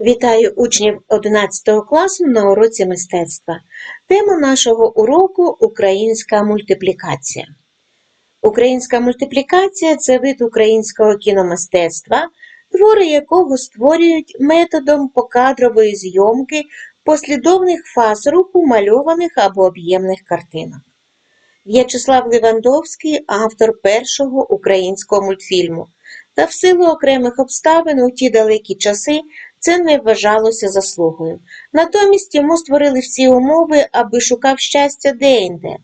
Вітаю учнів 11 класу на уроці мистецтва. Тема нашого уроку українська мультиплікація. Українська мультиплікація це вид українського кіномистецтва, твори якого створюють методом покадрової зйомки послідовних фаз руху мальованих або об'ємних картинок. В'ячеслав Левандовський автор першого українського мультфільму. Та в силу окремих обставин у ті далекі часи це не вважалося заслугою. Натомість йому створили всі умови, аби шукав щастя де-інде.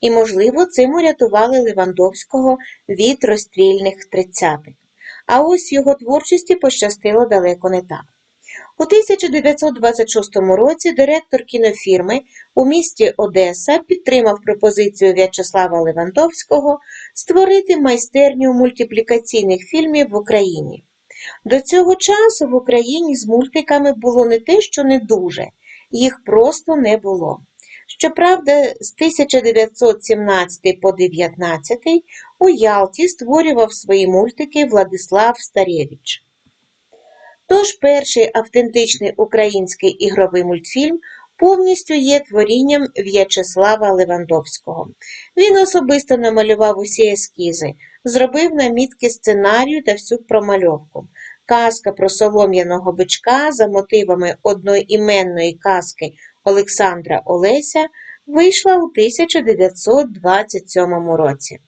І, можливо, цим урятували Левандовського від розстрільних тридцятих. А ось його творчості пощастило далеко не так. У 1926 році директор кінофірми у місті Одеса підтримав пропозицію В'ячеслава Левандовського створити майстерню мультиплікаційних фільмів в Україні. До цього часу в Україні з мультиками було не те, що не дуже, їх просто не було. Щоправда, з 1917 по 19 у Ялті створював свої мультики Владислав Старєвич. Тож перший автентичний український ігровий мультфільм повністю є творінням В'ячеслава Левандовського. Він особисто намалював усі ескізи, зробив намітки сценарію та всю промальовку. Казка про солом'яного бичка за мотивами одноіменної казки Олександра Олеся вийшла у 1927 році.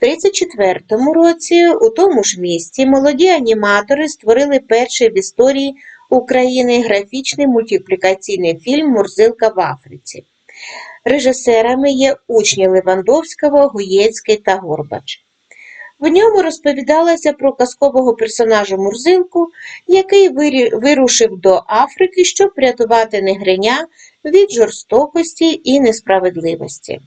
В 1934 році у тому ж місті молоді аніматори створили перший в історії України графічний мультиплікаційний фільм Мурзилка в Африці. Режисерами є учні Левандовського, Гуєцький та Горбач. В ньому розповідалося про казкового персонажа Мурзилку, який вирушив до Африки, щоб рятувати негриня від жорстокості і несправедливості.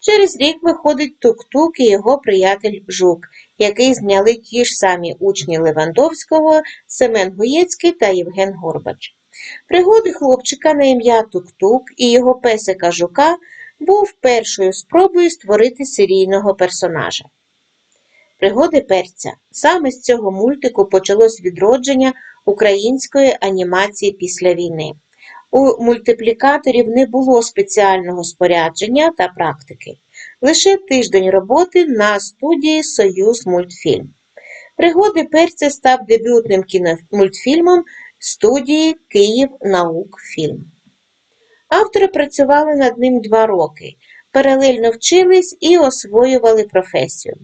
Через рік виходить Тук-Тук і його приятель Жук, який зняли ті ж самі учні Левандовського, Семен Гуєцький та Євген Горбач. Пригоди хлопчика на ім'я Тук-Тук і його песика Жука був першою спробою створити серійного персонажа. Пригоди перця. Саме з цього мультику почалось відродження української анімації після війни. У мультиплікаторів не було спеціального спорядження та практики, лише тиждень роботи на студії Союз мультфільм. Пригоди перця став дебютним кіномультфільмом студії Київ Наукфільм. Автори працювали над ним два роки, паралельно вчились і освоювали професію.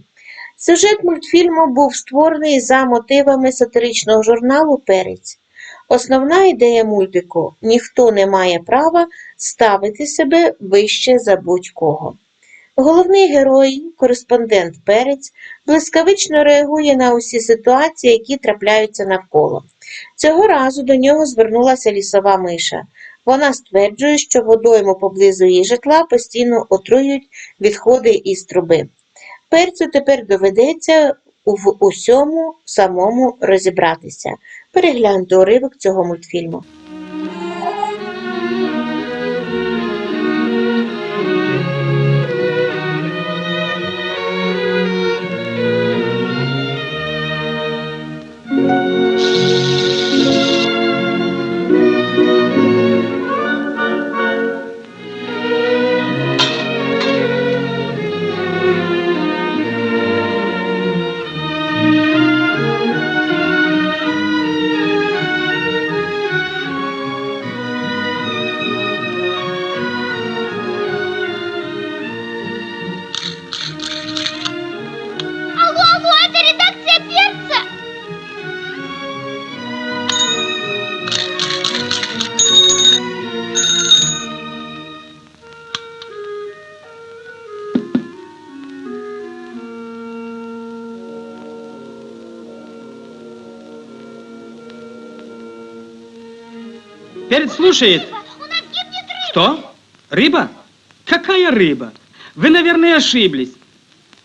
Сюжет мультфільму був створений за мотивами сатиричного журналу Перець. Основна ідея мультику ніхто не має права ставити себе вище за будь-кого. Головний герой, кореспондент Перець, блискавично реагує на усі ситуації, які трапляються навколо. Цього разу до нього звернулася лісова миша. Вона стверджує, що водойму поблизу її житла постійно отруюють відходи із труби. Перцю тепер доведеться в усьому самому розібратися. Перегляньте уривок цього мультфільму. Перед слушает. У. Что? Рыба? Какая рыба? Вы, наверное, ошиблись.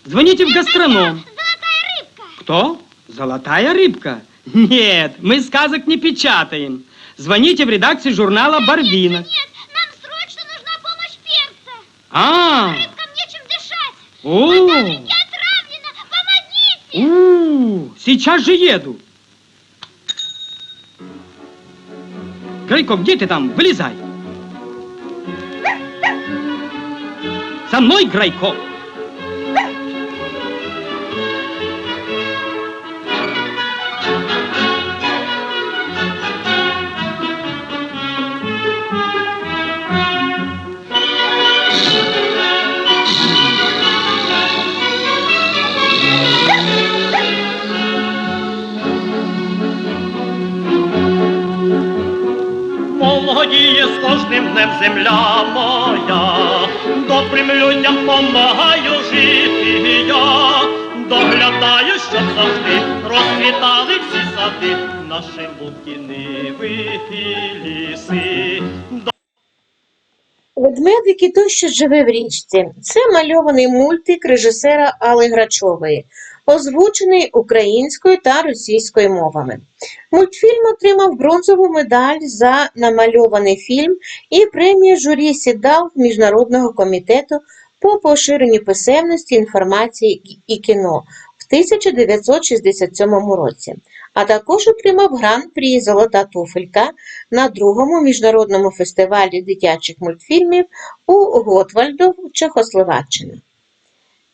Звоните в гастроном. Золотая рыбка. Кто? Золотая рыбка? Нет, мы сказок не печатаем. Звоните в редакцию журнала «Барвинок». Нет, нам срочно нужна помощь перца. А, Рыбкам нечем дышать. О. Реке отравлена. Помогите. у, сейчас же еду. Грайко, где ты там? Вылезай. За мной, Грайко. З земля моя, добрим людям помагаю жити я, доглядаю, щоб завжди розквітали всі сади, наші луки, ниви і ліси. Ведмедик і той, що живе в річці. Це мальований мультик режисера Алли Грачової, озвучений українською та російською мовами. Мультфільм отримав бронзову медаль за намальований фільм і премію журі Сідал Міжнародного комітету по поширенню писемності, інформації і кіно в 1967 році, а також отримав гран-прі Золота туфелька на другому міжнародному фестивалі дитячих мультфільмів у Готвальду, Чехословаччина.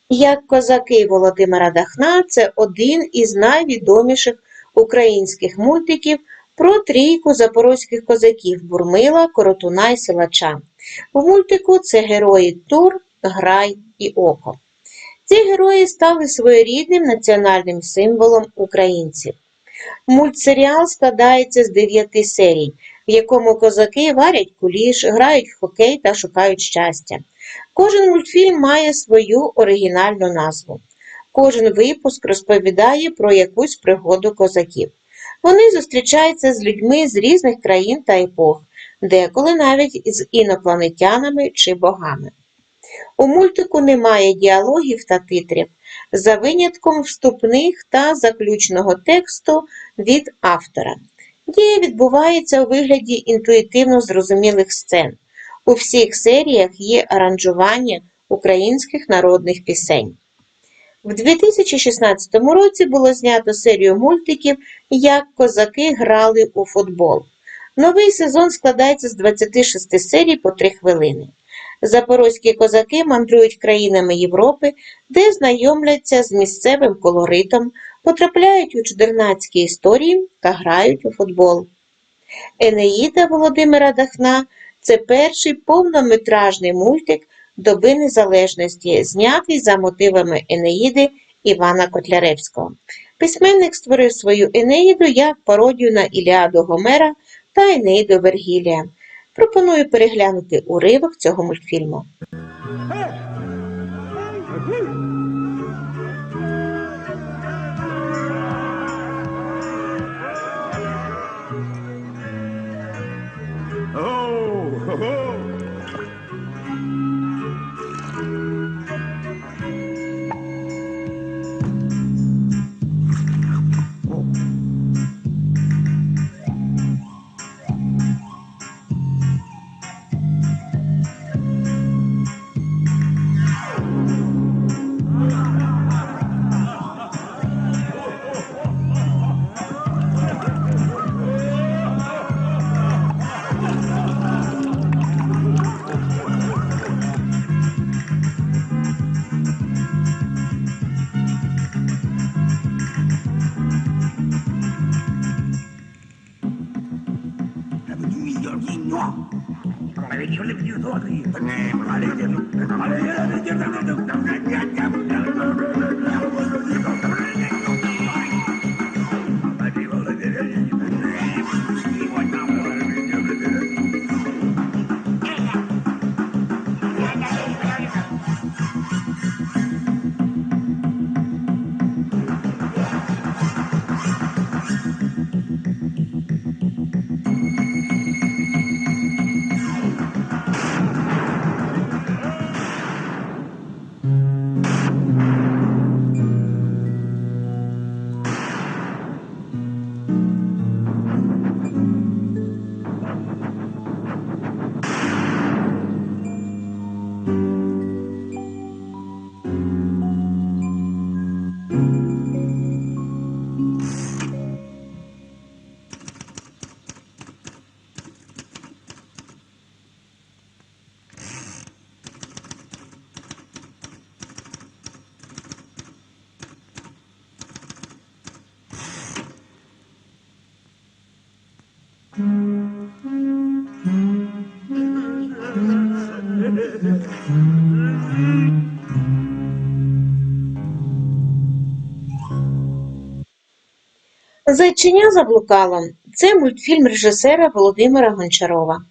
Як козаки Володимира Дахна це один із найвідоміших українських мультиків про трійку запорозьких козаків Бурмила, Коротуна і Силача. В мультику це герої Тур, Грай і Око. Ці герої стали своєрідним національним символом українців. Мультсеріал складається з дев'яти серій, в якому козаки варять куліш, грають в хокей та шукають щастя. Кожен мультфільм має свою оригінальну назву. Кожен випуск розповідає про якусь пригоду козаків. Вони зустрічаються з людьми з різних країн та епох, деколи навіть з інопланетянами чи богами. У мультику немає діалогів та титрів, за винятком вступних та заключного тексту від автора. Дія відбувається у вигляді інтуїтивно зрозумілих сцен. У всіх серіях є аранжування українських народних пісень. В 2016 році було знято серію мультиків Як козаки грали у футбол. Новий сезон складається з 26 серій по 3 хвилини. Запорозькі козаки мандрують країнами Європи, де знайомляться з місцевим колоритом, потрапляють у чудернацькі історії та грають у футбол. Енеїда Володимира Дахна це перший повнометражний мультик доби незалежності, знятий за мотивами Енеїди Івана Котляревського. Письменник створив свою Енеїду як пародію на Іліаду Гомера та Енеїду Вергілія. Пропоную переглянути уривок цього мультфільму. Oh. Зайчиня заблукало це мультфільм режисера Володимира Гончарова.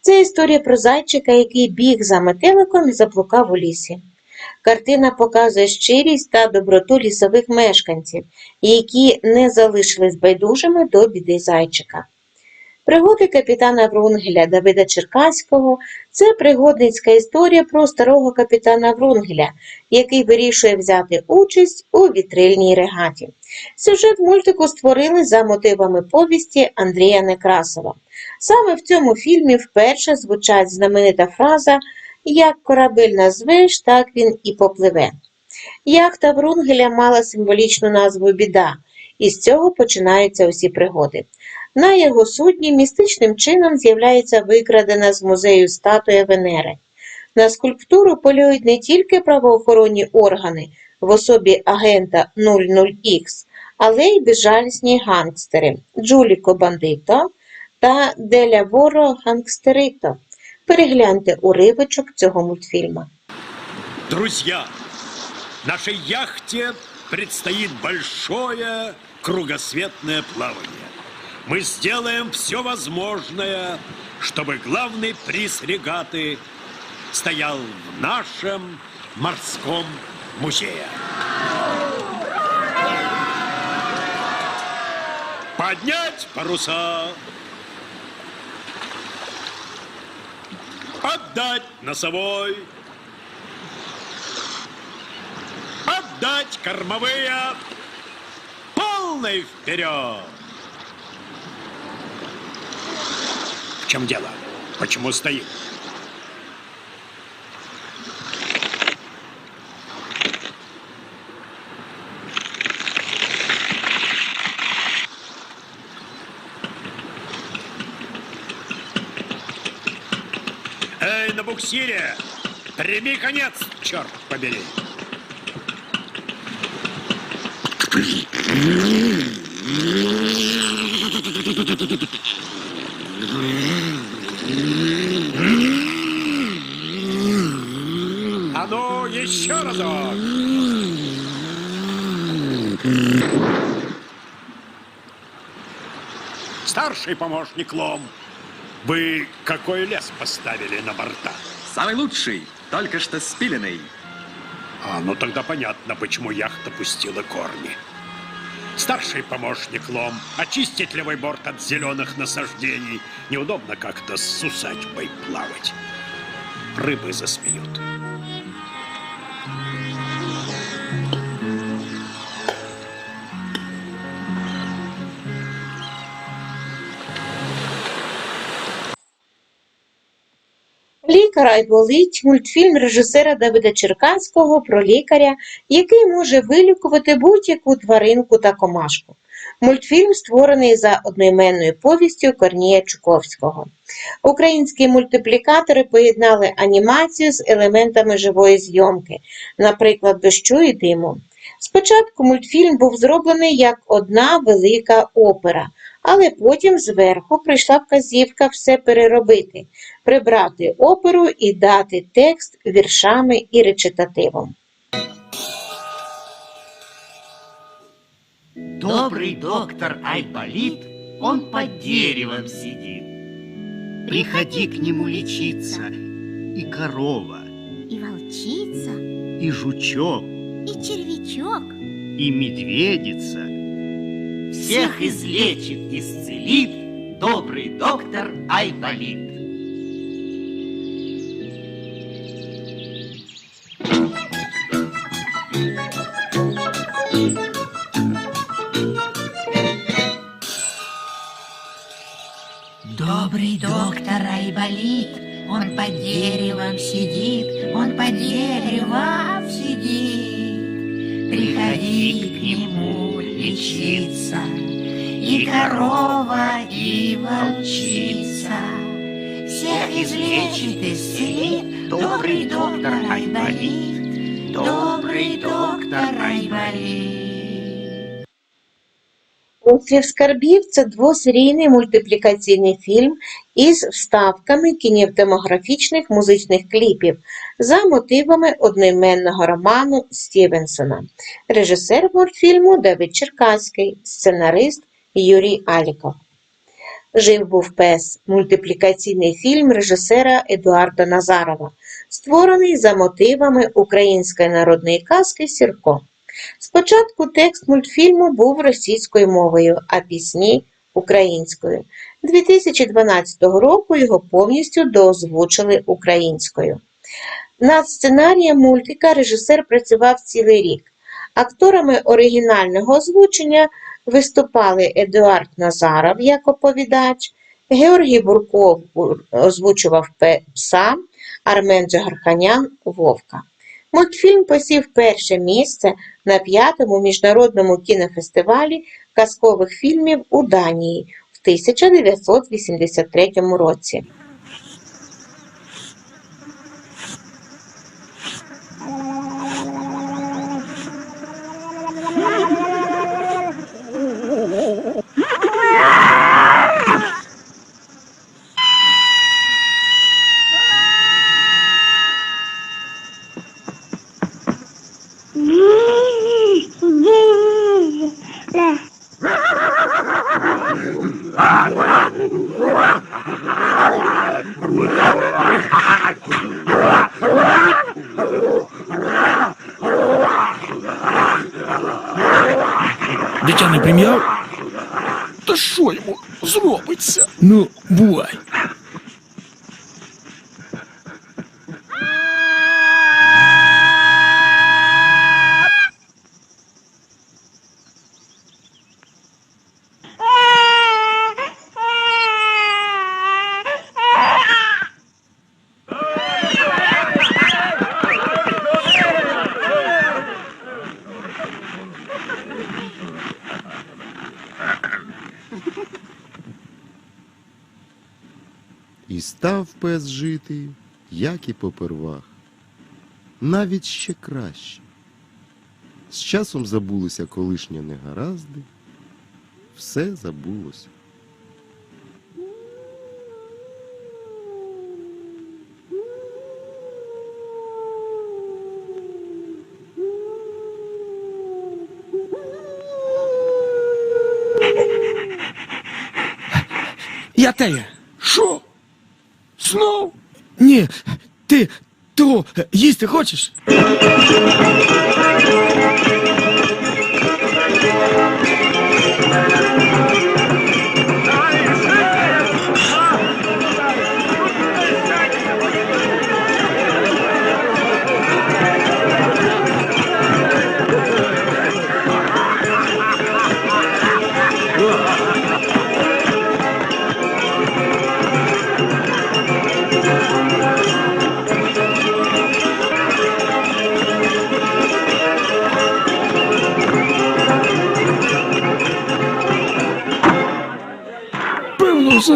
Це історія про зайчика, який біг за метеликом і заблукав у лісі. Картина показує щирість та доброту лісових мешканців, які не залишились байдужими до біди зайчика. Пригоди капітана Врунгеля Давида Черкаського це пригодницька історія про старого капітана Врунгеля, який вирішує взяти участь у вітрильній регаті. Сюжет мультику створили за мотивами повісті Андрія Некрасова. Саме в цьому фільмі вперше звучать знаменита фраза Як корабель назвеш, так він і попливе. Яхта Врунгеля мала символічну назву Біда, і з цього починаються усі пригоди. На його судні містичним чином з'являється викрадена з музею статуя Венери. На скульптуру полюють не тільки правоохоронні органи в особі агента 00X, але й безжалісні гангстери Джуліко Бандито та Деля Воро Гангстерито. Перегляньте уривочок цього мультфільма. Друзья, нашей яхте предстоит большое кругосветное плавание. Мы сделаем все возможное, чтобы главный приз регаты стоял в нашем морском музее. Поднять паруса. Отдать носовой. Отдать кормовые. Полный вперед. В чем дело? Почему стоим? Эй, на буксире! Прими конец, черт побери! А ну, еще разок! Старший помощник Лом, вы какой лес поставили на борта? Самый лучший, только что спиленный. А, ну тогда понятно, почему яхта пустила корни. Старший помощник Лом, очистить левый борт от зеленых насаждений. Неудобно как-то с усадьбой плавать. Рыбы засмеют. Лікар Айболить мультфільм режисера Давида Черкаського про лікаря, який може вилікувати будь-яку тваринку та комашку. Мультфільм створений за одноіменною повістю Корнія Чуковського. Українські мультиплікатори поєднали анімацію з елементами живої зйомки, наприклад, дощу і диму. Спочатку мультфільм був зроблений як одна велика опера, але потім зверху прийшла вказівка все переробити, прибрати оперу і дати текст віршами і речитативом. Добрый доктор Айболит, он под деревом сидит. Приходи к нему лечиться, и корова, И волчица, и жучок, и червячок. и медведица. Всех излечит, исцелит добрый доктор Айболит. Добрый доктор Айболит, он под деревом сидит, он под деревом сидит. Приходи к нему лечиться, и корова, и волчица. Всех излечит, исцелит добрый доктор Айболит, добрый доктор Айболит. Острів скарбів це двосерійний мультиплікаційний фільм із вставками кінематографічних музичних кліпів за мотивами одноіменного роману Стівенсона. Режисер мультфільму Давид Черкаський, сценарист Юрій Аліков. Жив був пес мультиплікаційний фільм режисера Едуарда Назарова, створений за мотивами української народної казки Сірко. Спочатку текст мультфільму був російською мовою, а пісні українською. 2012 року його повністю доозвучили українською. Над сценарієм мультика режисер працював цілий рік. Акторами оригінального озвучення виступали Едуард Назаров як оповідач, Георгій Бурков озвучував пса, Армен Джагарханян Вовка. Мультфільм посів перше місце на п'ятому міжнародному кінофестивалі казкових фільмів у Данії в 1983 році. Дитя не прим'яв? Та що йому зробиться? Ну, бувай. І став пес жити, як і попервах, навіть ще краще. З часом забулися колишні негаразди, все забулося. Я теє. Що? Знов? Ні, ти того їсти хочеш?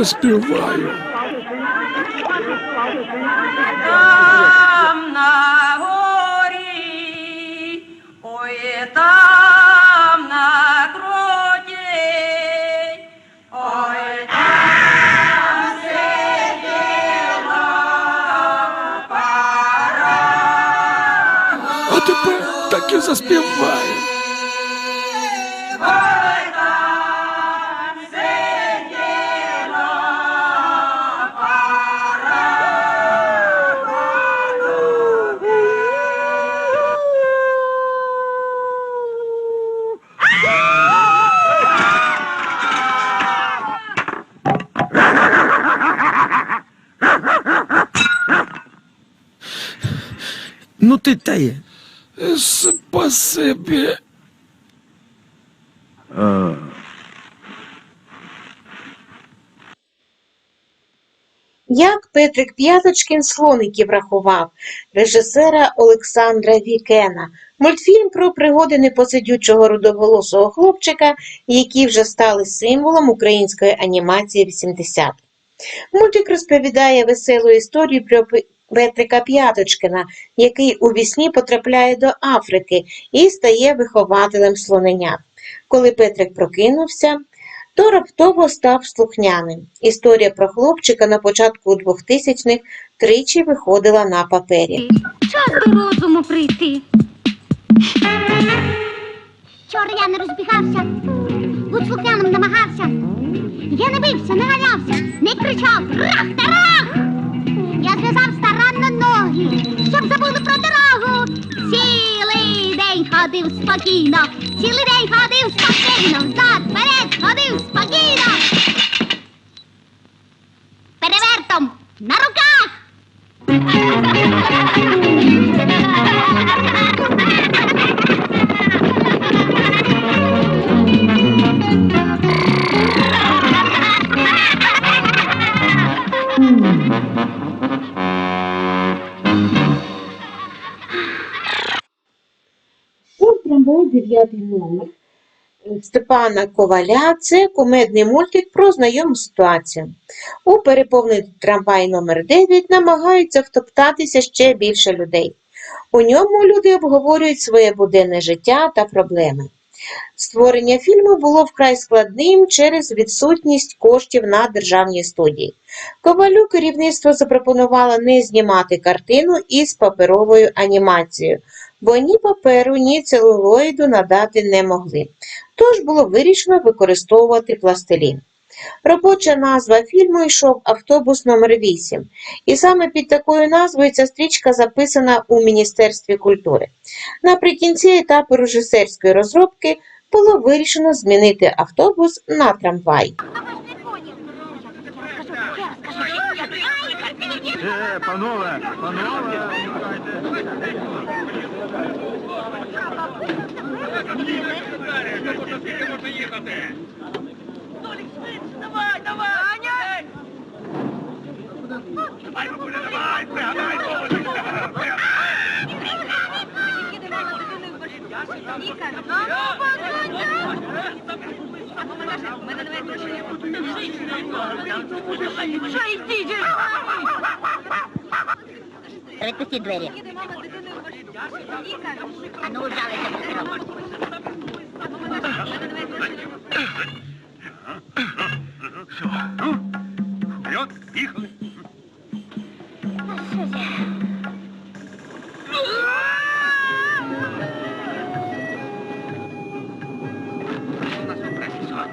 Заспіваю. Там на горі, ой, там на кроті, ой, там сиділа пара. А тепер так і заспіваю. Ти теє. Спасибі. Як Петрик П'яточкін слоників рахував режисера Олександра Вікена. Мультфільм про пригоди непосидючого рудоголосого хлопчика, які вже стали символом української анімації 80-х. Мультик розповідає веселу історію про Петрика П'яточкина, який у вісні потрапляє до Африки і стає вихователем слоненят. Коли Петрик прокинувся, то раптово став слухняним. Історія про хлопчика на початку 2000-х тричі виходила на папері. Час до розуму прийти. Чор я не розбігався, будь слухняним намагався. Я не бився, не галявся, не кричав трах тарах. Я зв'язав старанно ноги, щоб забули про дорогу. Цілий день ходив спокійно, цілий день ходив спокійно, взад, ходив спокійно. Перевертом на руках. дев'ятий номер Степана Коваля це кумедний мультик про знайому ситуацію. У переповнений трамвай номер 9 намагаються втоптатися ще більше людей. У ньому люди обговорюють своє буденне життя та проблеми. Створення фільму було вкрай складним через відсутність коштів на державній студії. Ковалю керівництво запропонувало не знімати картину із паперовою анімацією, бо ні паперу, ні целулоїду надати не могли. Тож було вирішено використовувати пластилін. Робоча назва фільму йшов автобус номер 8 і саме під такою назвою ця стрічка записана у Міністерстві культури. Наприкінці етапу режисерської розробки було вирішено змінити автобус на трамвай. Е, панове, панове. Давай, давай, Аня! Відпустіть двері. А ну, жалися, Вперед, їхали.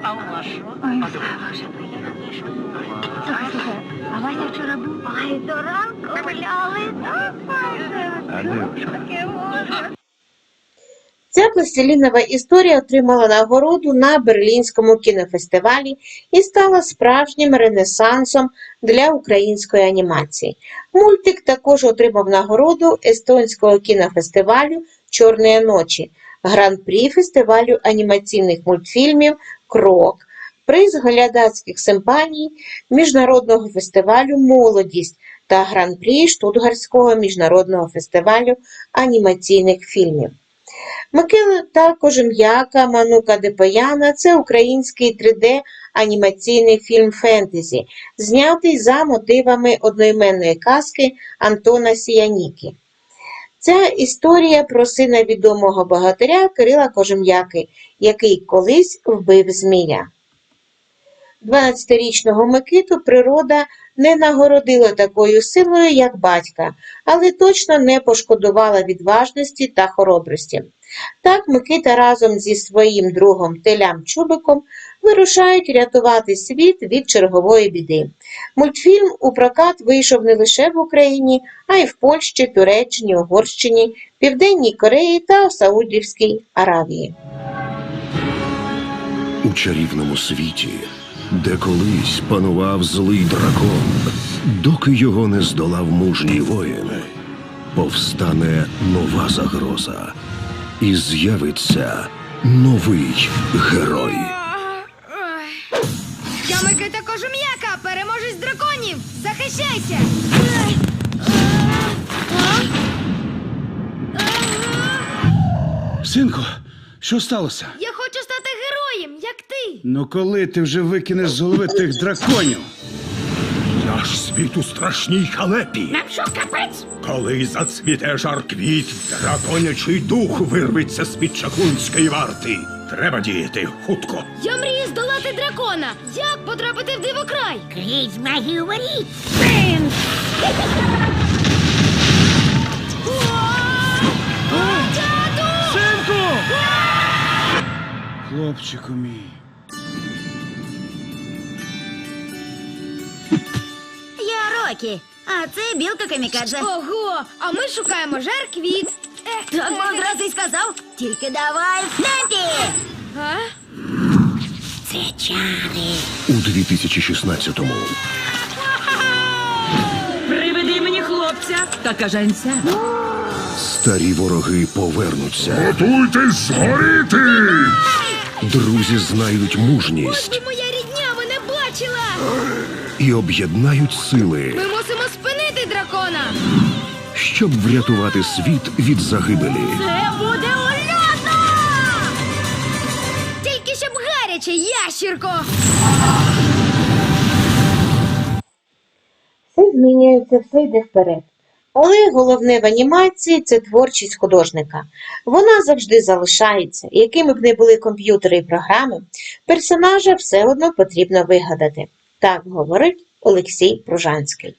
А у вас що? Слухай, слухай, а Вася вчора був? Ай, до ранку гуляли. А де ж? Таке може. Ця пластилінова історія отримала нагороду на Берлінському кінофестивалі і стала справжнім ренесансом для української анімації. Мультик також отримав нагороду Естонського кінофестивалю Чорної ночі, гран-прі фестивалю анімаційних мультфільмів Крок, приз глядацьких симпаній Міжнародного фестивалю Молодість та гран-прі Штутгарського міжнародного фестивалю анімаційних фільмів. Микита Кожем'яка, Манука Депояна це український 3D анімаційний фільм фентезі, знятий за мотивами одноіменної казки Антона Сіяніки. Ця історія про сина відомого богатиря Кирила Кожем'яки, який колись вбив змія. 12-річного Микиту природа не нагородила такою силою, як батька, але точно не пошкодувала відважності та хоробрості. Так Микита разом зі своїм другом Телям Чубиком вирушають рятувати світ від чергової біди. Мультфільм у прокат вийшов не лише в Україні, а й в Польщі, Туреччині, Угорщині, Південній Кореї та Саудівській Аравії. У чарівному світі, де колись панував злий дракон, доки його не здолав мужній воїн, повстане нова загроза, і з'явиться новий герой. Я Микита Кожум'яка, переможець драконів! Захищайся! Синку, що сталося? Я хочу стати героєм, як ти! Ну коли ти вже викинеш з голови тих драконів? Наш світ у страшній халепі. Нам що, капець? Коли зацвіте жар квіт, драконячий дух вирветься з-під чаклунської варти. Треба діяти хутко. Я мрію здолати дракона! Як потрапити в дивокрай? Крізь магію воріт! Хлопчику мій. Я Рокі, а це білка камікадзе. Ого, а ми шукаємо жарквіт. Е, так би одразу й сказав. Тільки давай фляпі! А? Це чари. У 2016-му. Приведи мені хлопця та кажанця. Старі вороги повернуться. Готуйтесь згоріти! Друзі знайдуть мужність би моя рідня мене бачила. і об'єднають сили, Ми мусимо спинити дракона. щоб врятувати світ від загибелі. Це буде ульотно! Тільки щоб гаряче, ящірко! Все змінюється, все йде вперед. Але головне в анімації це творчість художника. Вона завжди залишається. Якими б не були комп'ютери і програми, персонажа все одно потрібно вигадати. Так говорить Олексій Пружанський.